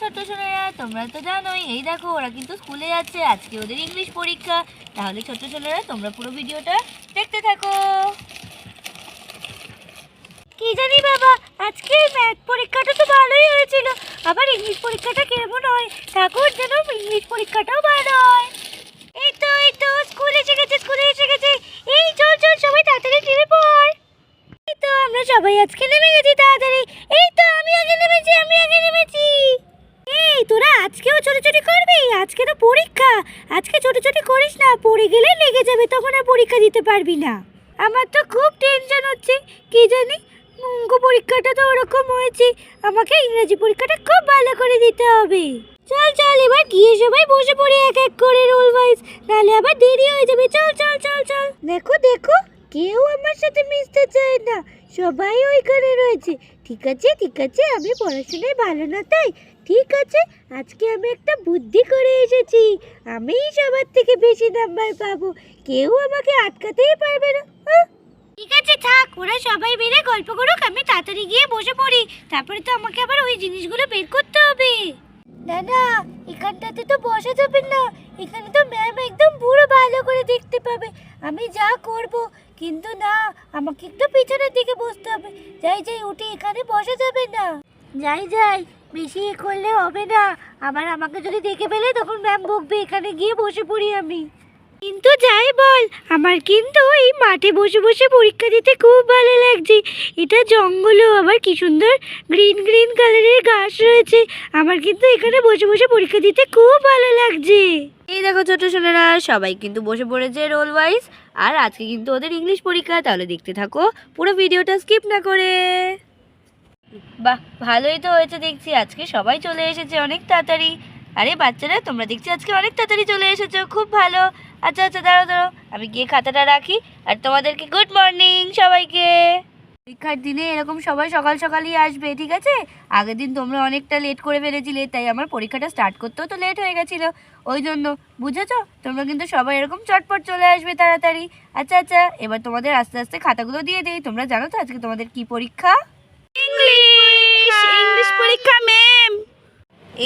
ছোট্ট ছেলেরা, তোমরা তো জানোই, এই দেখো, ওরা কিন্তু স্কুলে যাচ্ছে, আজকে ওদের ইংলিশ পরীক্ষা। তাহলে ছোট্ট ছেলেরা, তোমরা পুরো ভিডিওটা দেখতে থাকো। কি জানি বাবা, আজকে ম্যাথ পরীক্ষাটা তো ভালোই হয়েছিল। আবার ইংলিশ পরীক্ষাটা কেমন হয়? ঠাকুর যেন ইংলিশ পরীক্ষাটাও ভালো হয় এই তো এই তো স্কুল এসে গেছে স্কুলে এসে গেছে এই চল চল সবাই তাড়াতাড়ি নেমে পড় এই তো আমরা সবাই আজকে নেমে গেছি তাড়াতাড়ি এই তো আমি আগে নেমেছি আমি আগে নেমেছি এই তোরা আজকেও ছোটাছুটি করবি আজকে তো পরীক্ষা আজকে ছোটাছুটি করিস না পড়ে গেলে লেগে যাবে তখন আর পরীক্ষা দিতে পারবি না। আমার তো খুব টেনশন হচ্ছে। কি জানি, অঙ্ক পরীক্ষাটা তো ওরকম হয়েছে। আমাকে ইংরেজি পরীক্ষাটা খুব ভালো করে দিতে হবে। চল চল, এবার গিয়ে সবাই বসে পড়ি এক এক করে রোল ওয়াইজ নাহলে আবার দেরি হয়ে যাবে। চল চল চল চল। দেখো দেখো, কেউ আমার সাথে মিশতে চায় না। সবাই ওইখানে রয়েছে। ঠিক আছে ঠিক আছে, আমি পড়াশোনায় ভালো না, তাই ঠিক আছে আজকে আমি একটা বুদ্ধি করে এসেছি। আমিই সবার থেকে বেশি নাম্বার পাবো। কেউ আমাকে আটকাতেই পারবে না আহ! ঠিক আছে থাক ওরা সবাই বেরে গল্প করুক আমি তাড়াতাড়ি গিয়ে বসে পড়ি। তারপরে তো আমাকে আবার ওই জিনিসগুলো বের করতে হবে। না না এখানটাতে তো বসা যাবে না। এখানে তো ম্যাম একদম পুরো ভালো করে দেখতে পাবে। আমি যা করব কিন্তু না আমাকে একটু পিছনের দিকে বসতে হবে। যাই যাই উঠি এখানে বসা যাবে না। যাই যাই। বেশি এ করলে হবে না। আবার আমাকে যদি দেখে ফেলে, তখন ম্যাম বকবে, এখানে গিয়ে বসে পড়ি আমি। কিন্তু যাই বল, আমার কিন্তু এই মাঠে বসে বসে পরীক্ষা দিতে খুব ভালো লাগছে। এটা জঙ্গলও, আবার কি সুন্দর গ্রিন গ্রিন কালারের ঘাস রয়েছে। আমার কিন্তু এখানে বসে বসে পরীক্ষা দিতে খুব ভালো লাগছে। এই দেখো ছোট সোনারা, সবাই কিন্তু বসে পড়েছে রোল ওয়াইজ আর আজকে কিন্তু ওদের ইংলিশ পরীক্ষা, তাহলে দেখতে থাকো। পুরো ভিডিওটা স্কিপ না করে। বাহ, ভালোই তো হয়েছে দেখছি। আজকে সবাই চলে এসেছে অনেক তাড়াতাড়ি। আরে বাচ্চারা, তোমরা দেখছি আজকে অনেক তাড়াতাড়ি চলে এসেছ, খুব ভালো। আচ্ছা আচ্ছা দাঁড়াও দাঁড়াও, আমি গিয়ে খাতাটা রাখি। আর তোমাদেরকে গুড মর্নিং সবাইকে। পরীক্ষার দিনে এরকম সবাই সকাল সকালই আসবে, ঠিক আছে? আগের দিন তোমরা অনেকটা লেট করে ফেলেছিলে, তাই আমার পরীক্ষাটা স্টার্ট করতেও তো লেট হয়ে গেছিল। ওই জন্য, বুঝেছ? তোমরা কিন্তু সবাই এরকম চটপট চলে আসবে তাড়াতাড়ি। আচ্ছা আচ্ছা এবার তোমাদের আস্তে আস্তে খাতাগুলো দিয়ে দিই। তোমরা জানো তো আজকে তোমাদের কি পরীক্ষা? ইংলিশ ইংলিশ পরীক্ষা ম্যাম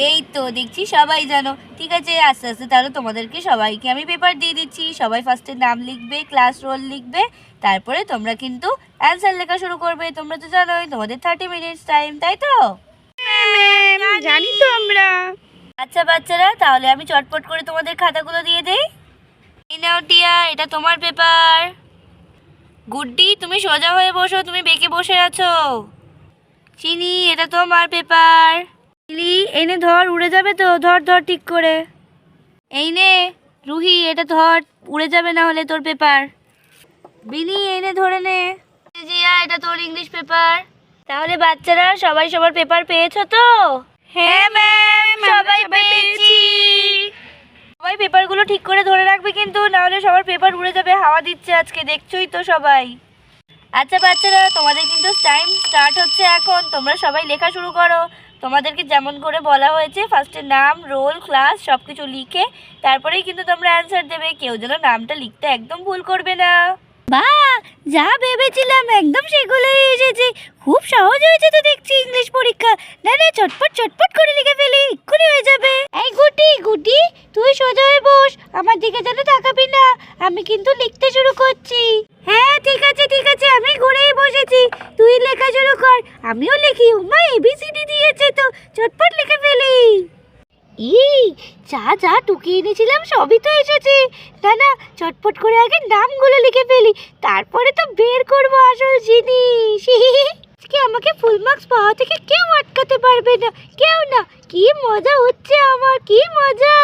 এই তো দেখছি সবাই জানো। ঠিক আছে আস্তে আস্তে তাহলে তোমাদেরকে সবাইকে আমি পেপার দিয়ে দিচ্ছি। সবাই ফার্স্টে নাম লিখবে ক্লাস রোল লিখবে তারপরে তোমরা কিন্তু অ্যান্সার লেখা শুরু করবে। তোমরা তো জানোই তোমাদের থার্টি মিনিটস টাইম তাই তো? জানি। তো আমরা। আচ্ছা বাচ্চারা তাহলে আমি চটপট করে তোমাদের খাতাগুলো দিয়ে দেই। এই নাও টিয়া এটা তোমার পেপার গুড্ডি তুমি সোজা হয়ে বসো তুমি বেঁকে বসে আছো। চিনি এটা তোমার পেপার। লিলি এনে ধর উড়ে যাবে তো ধর ধর ঠিক করে। এই নে রুহি এটা ধর উড়ে যাবে না হলে তোর পেপার। বিনি এনে ধরে নে। জিয়া এটা তোর ইংলিশ পেপার। তাহলে বাচ্চারা সবাই সবার পেপার পেয়েছ তো? হ্যাঁ ম্যাম সবাই পেয়েছি। সবাই পেপারগুলো ঠিক করে ধরে রাখবে কিন্তু নাহলে সবার পেপার উড়ে যাবে হাওয়া দিচ্ছে আজকে দেখছোই তো সবাই। আচ্ছা বাচ্চারা, তোমাদের কিন্তু টাইম স্টার্ট হচ্ছে এখন। তোমরা সবাই লেখা শুরু করো। তোমাদেরকে যেমন করে বলা হয়েছে ফার্স্টে নাম রোল ক্লাস সব কিছু লিখে তারপরেই কিন্তু তোমরা অ্যান্সার দেবে। কেউ যেন নামটা লিখতে একদম ভুল করবে না। বা, যা ভেবেছিলাম একদম সেগুলোই এসেছে। খুব সহজ হয়েছে তো দেখছি ইংলিশ পরীক্ষা। না না, চটপট চটপট করে লিখে ফেলি। এক্ষুনি হয়ে যাবে। এই গুটি গুটি, তুই সোজা হয়ে বস। আমার দিকে যেন তাকাবি না। আমি কিন্তু লিখতে শুরু করছি হ্যাঁ ঠিক আছে ঠিক আছে আমি ঘুরেই বসেছি তুই লেখা শুরু কর আমিও লিখি উমা এবিসিডি দিয়েছে তো চটপট লিখে ফেলি ই যা যা টুকিয়ে সবই তো এসেছে। না না, চটপট করে আগে নামগুলো লিখে ফেলি, তারপরে তো বের করব আসল জিনিস। আজকে আমাকে ফুল মার্কস পাওয়া থেকে কেউ আটকাতে পারবে না, কেউ না। কি মজা হচ্ছে আমার, কি মজা।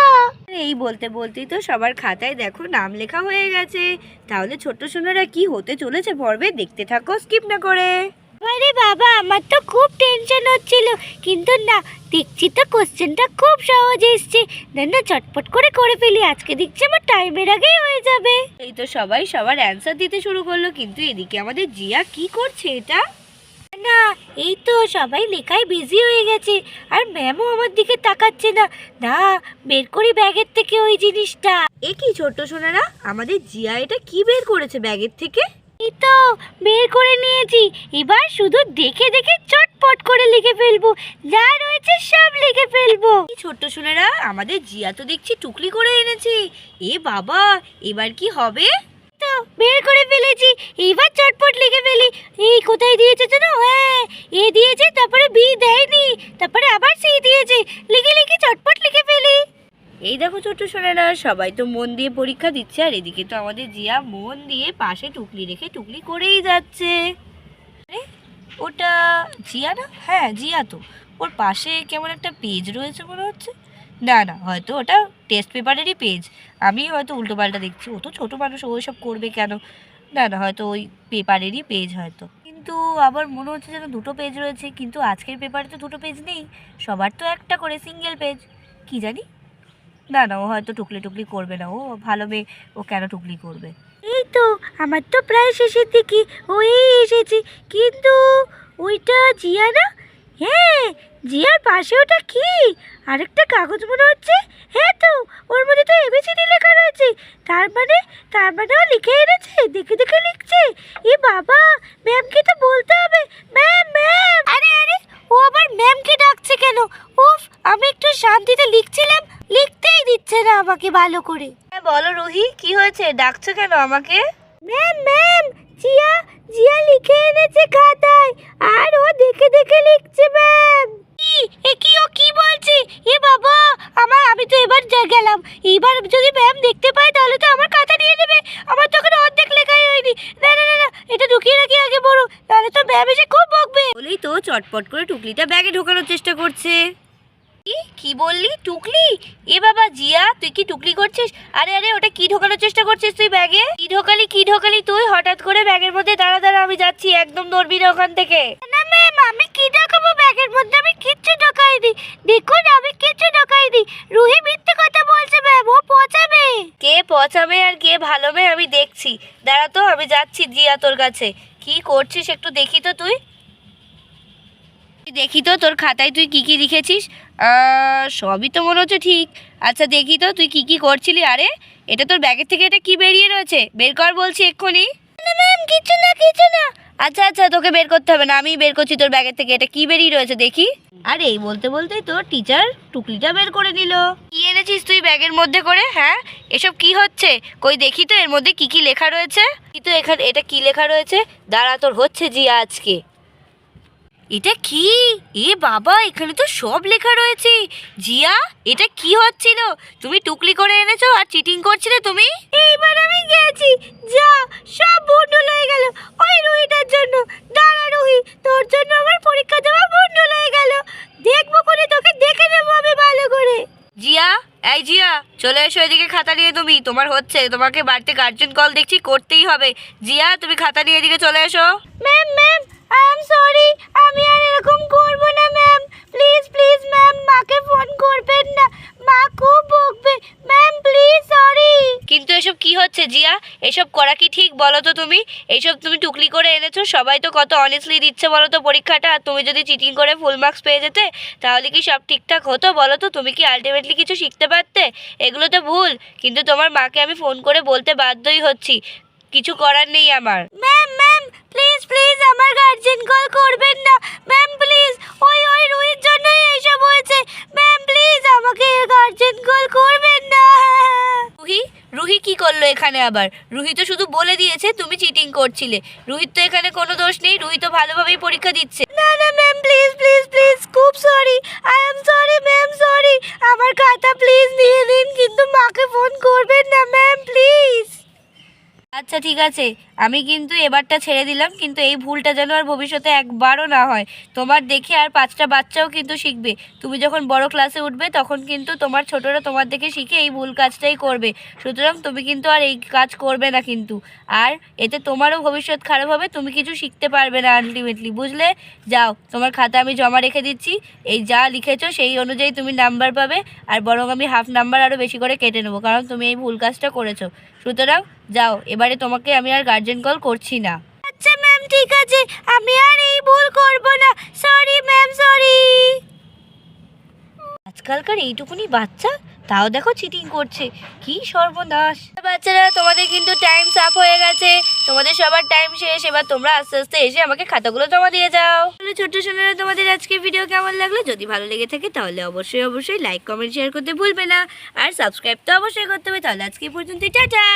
এই বলতে বলতেই তো সবার খাতায় দেখো নাম লেখা হয়ে গেছে। তাহলে ছোট্ট সোনারা কি হতে চলেছে পর্বে দেখতে থাকো স্কিপ না করে। আরে বাবা আমার তো খুব টেনশন হচ্ছিল। কিন্তু না দেখছি তো কোশ্চেনটা খুব সহজ এসছে। না না চটপট করে করে ফেলি। আজকে দেখছি আমার টাইমের আগেই হয়ে যাবে। এই তো সবাই সবার অ্যান্সার দিতে শুরু করল কিন্তু এদিকে আমাদের জিয়া কি করছে এটা? না এই তো সবাই লেখায় বিজি হয়ে গেছে। আর ম্যামও আমার দিকে তাকাচ্ছে না। না বের করি ব্যাগের থেকে ওই জিনিসটা। এ কি ছোট্ট সোনারা আমাদের জিয়া এটা কি বের করেছে ব্যাগের থেকে? এই তো বের করে নিয়েছি। এবার শুধু দেখে দেখে চটপট করে লিখে ফেলব। যা রয়েছে সব লিখে ফেলব। ছোট্ট সোনারা আমাদের জিয়া তো দেখছি টুকলি করে এনেছে। এ বাবা এবার কি হবে? তো বের করে ফেলেছি। এবার চটপট লিখে ফেলি। এই কোথায় দিয়েছে যেন হ্যাঁ এ দিয়েছে তারপরে বি দেয়নি। তারপরে আবার সি দিয়েছে। লিখে লিখে চটপট লিখে ফেলি। এই দেখো ছোট্ট সোনারা, সবাই তো মন দিয়ে পরীক্ষা দিচ্ছে, আর এদিকে তো আমাদের জিয়া মন দিয়ে পাশে টুকলি রেখে টুকলি করেই যাচ্ছে। ওটা জিয়া না? হ্যাঁ জিয়া তো। ওর পাশে কেমন একটা পেজ রয়েছে মনে হচ্ছে। না না, হয়তো ওটা টেস্ট পেপারেরই পেজ আমি হয়তো উল্টোপাল্টা দেখছি। ও তো ছোটো মানুষ, ও সব করবে কেন? না না, হয়তো ওই পেপারেরই পেজ হয়তো। কিন্তু আবার মনে হচ্ছে যেন দুটো পেজ রয়েছে, কিন্তু আজকের পেপারে তো দুটো পেজ নেই। সবার তো একটা করে সিঙ্গেল পেজ কি জানি? না না, ও হয়তো টুকলি টুকলি করবে না। ও ভালো মেয়ে, ও কেন টুকলি করবে? এই তো, আমার তো প্রায় শেষের দিকে ওই এসেছি। কিন্তু ওইটা জিয়া না হ্যাঁ জিয়ার পাশে ওটা কি? আরেকটা কাগজ মনে হচ্ছে। হ্যাঁ তো ওর মধ্যে তো এবিসিডি লেখা রয়েছে। তার মানে তার মানে ও লিখে এনেছে দেখে দেখে লিখছে। এ বাবা ম্যামকে তো বলতে হবে। ম্যাম ম্যাম আরে আরে ও আবার ম্যামকে ডাকছে কেন? উফ আমি একটু শান্তিতে লিখছিলাম লিখতেই দিচ্ছে না আমাকে ভালো করে। হ্যাঁ বলো রুহি কি হয়েছে? ডাকছো কেন আমাকে? ম্যাম ম্যাম জিয়া জিয়া লিখে এনেছে খাতায় আর ও দেখে দেখে লিখছে ম্যাম কি? এ কি ও কি বলছে? এ বাবা আমার আমি তো এবার যা গেলাম। এবার যদি ম্যাম দেখতে পায় তাহলে তো আমার খাতা নিয়ে নেবে। আমার তো ওখানে অর্ধেক লেখাই হয়নি। না না না এটা ঢুকিয়ে রাখি আগে বড় তাহলে তো ম্যাম এসে খুব বকবে। বলেই তো চটপট করে টুকলিটা ব্যাগে ঢোকানোর চেষ্টা করছে। কি? বললি? টুকলি? এ বাবা জিয়া, তুই কি টুকলি করছিস? আরে আরে, ওটা কি ঢোকানোর চেষ্টা করছিস তুই ব্যাগে? কি ঢোকালি কি ঢোকালি তুই? হঠাৎ করে ব্যাগের মধ্যে দাঁড়া দাঁড়া, আমি যাচ্ছি, একদম নড়বি না ওখান থেকে। ম্যাম, আমি কি ঢোকাবো? ব্যাগের মধ্যে আমি কিচ্ছু ঢোকাইনি। দেখুন, আমি কিচ্ছু ঢোকাইনি। রুহি মিথ্যে কথা বলছে, ম্যাম, ও পচাবে। কে পচাবে আর কে ভালো আমি দেখছি। দাঁড়া তো, আমি যাচ্ছি জিয়া তোর কাছে। কি করছিস একটু দেখি তো তুই। দেখি তো, তোর খাতায় তুই কি কি লিখেছিস? সবই তো মনে হচ্ছে ঠিক। আচ্ছা দেখি তো, তুই কি কি করছিলি? আরে, এটা তোর ব্যাগের থেকে এটা কি বেরিয়ে রয়েছে? বের কর বলছি এক্ষুনি। ম্যাম কিছু না কিছু না। আচ্ছা আচ্ছা তোকে বের করতে হবে না আমি বের করছি তোর ব্যাগের থেকে। এটা কি বেরিয়ে রয়েছে, দেখি। আর, এই বলতে বলতেই তোর টিচার টুকলিটা বের করে দিল কি এনেছিস তুই ব্যাগের মধ্যে করে হ্যাঁ? এসব কি হচ্ছে? কই, দেখি তো, এর মধ্যে কি কি লেখা রয়েছে? কিন্তু এখানে, এটা কি লেখা রয়েছে? দাঁড়া, তোর হচ্ছে জিয়া আজকে। এটা কি? এ বাবা এখানে তো সব লেখা রয়েছে। জিয়া এটা কি হচ্ছিল? তুমি টুকলি করে এনেছো আর চিটিং করছিলে তুমি? এইবার আমি গেছি। যা সব ভুন্ডুল হয়ে গেল। ওই রুহিটার জন্য। দাঁড়া রুহি তোর জন্য আমার পরীক্ষা দেওয়া ভুন্ডুল হয়ে গেল। দেখব করে তোকে দেখে নেব আমি ভালো করে। জিয়া এই জিয়া চলে এসো এদিকে খাতা নিয়ে তুমি। তোমার হচ্ছে তোমাকে বাড়িতে গার্জেন কল দেখছি করতেই হবে। জিয়া তুমি খাতা নিয়ে এদিকে চলে এসো। Ma'am ma'am I am sorry আমি আর এরকম করব না ম্যাম প্লিজ প্লিজ ম্যাম মাকে ফোন করবেন না। মা খুব বকবে। ম্যাম প্লিজ সরি কিন্তু এসব কি হচ্ছে জিয়া? এসব করা কি ঠিক বলো তো তুমি? এইসব তুমি টুকলি করে এনেছো? সবাই তো কত অনেস্টলি দিচ্ছে বলো তো পরীক্ষাটা? আর তুমি যদি চিটিং করে ফুল মার্কস পেয়ে যেতে তাহলে কি সব ঠিকঠাক হতো বলো তো? তুমি কি আলটিমেটলি কিছু শিখতে পারতে? এগুলো তো ভুল। কিন্তু তোমার মাকে আমি ফোন করে বলতে বাধ্যই হচ্ছি। কিছু করার নেই আমার। ম্যাম ম্যাম প্লিজ আমার গার্জেন কল করবেন না। ম্যাম প্লিজ ওই ওই রুহির জন্যই এইসব হয়েছে। ম্যাম প্লিজ আমাকে গার্জেন কল করবেন না। রুহি রুহি কি করল এখানে আবার? রুহি তো শুধু বলে দিয়েছে তুমি চিটিং করছিলে। রুহির তো এখানে কোনো দোষ নেই রুহি তো ভালোভাবেই পরীক্ষা দিচ্ছে। না না ম্যাম প্লিজ প্লিজ প্লিজ খুব sorry I am sorry ma'am sorry আমার খাতা প্লিজ নিয়ে নিন কিন্তু মাকে ফোন করবেন না ম্যাম প্লিজ আচ্ছা ঠিক আছে। আমি কিন্তু এবারটা ছেড়ে দিলাম, কিন্তু এই ভুলটা যেন আর ভবিষ্যতে একবারও না হয়। তোমার দেখে আর পাঁচটা বাচ্চাও কিন্তু শিখবে। তুমি যখন বড় ক্লাসে উঠবে, তখন কিন্তু তোমার ছোটরা তোমার দেখে শিখে এই ভুল কাজটাই করবে। সুতরাং তুমি কিন্তু আর এই কাজ করবে না কিন্তু। আর এতে তোমারও ভবিষ্যৎ খারাপ হবে, তুমি কিছু শিখতে পারবে না আলটিমেটলি বুঝলে? যাও, তোমার খাতা আমি জমা রেখে দিচ্ছি। এই যা লিখেছো, সেই অনুযায়ী তুমি নাম্বার পাবে, আর বরং আমি হাফ নাম্বার আরও বেশি করে কেটে নেব, কারণ তুমি এই ভুল কাজটা করেছ। সুতরাং যাও, এবারে তোমাকে আমি আর গার্জেন কল করছি না। আচ্ছা ম্যাম ঠিক আছে। আমি আর এই ভুল করব না। সরি ম্যাম সরি আজকালকার এইটুকুনি বাচ্চা তাও দেখো চিটিং করছে। কি সর্বনাশ। বাচ্চারা তোমাদের কিন্তু টাইম সাপ হয়ে গেছে। তোমাদের সবার টাইম শেষ। এবার তোমরা আস্তে আস্তে এসে আমাকে খাতাগুলো জমা দিয়ে যাও। তাহলে ছোট্ট সোনারা তোমাদের আজকে ভিডিও কেমন লাগল? যদি ভালো লেগে থাকে তাহলে অবশ্যই অবশ্যই লাইক কমেন্ট শেয়ার করতে ভুলবে না। আর সাবস্ক্রাইব তো অবশ্যই করতে হবে। তাহলে আজকে পর্যন্ত টাটা!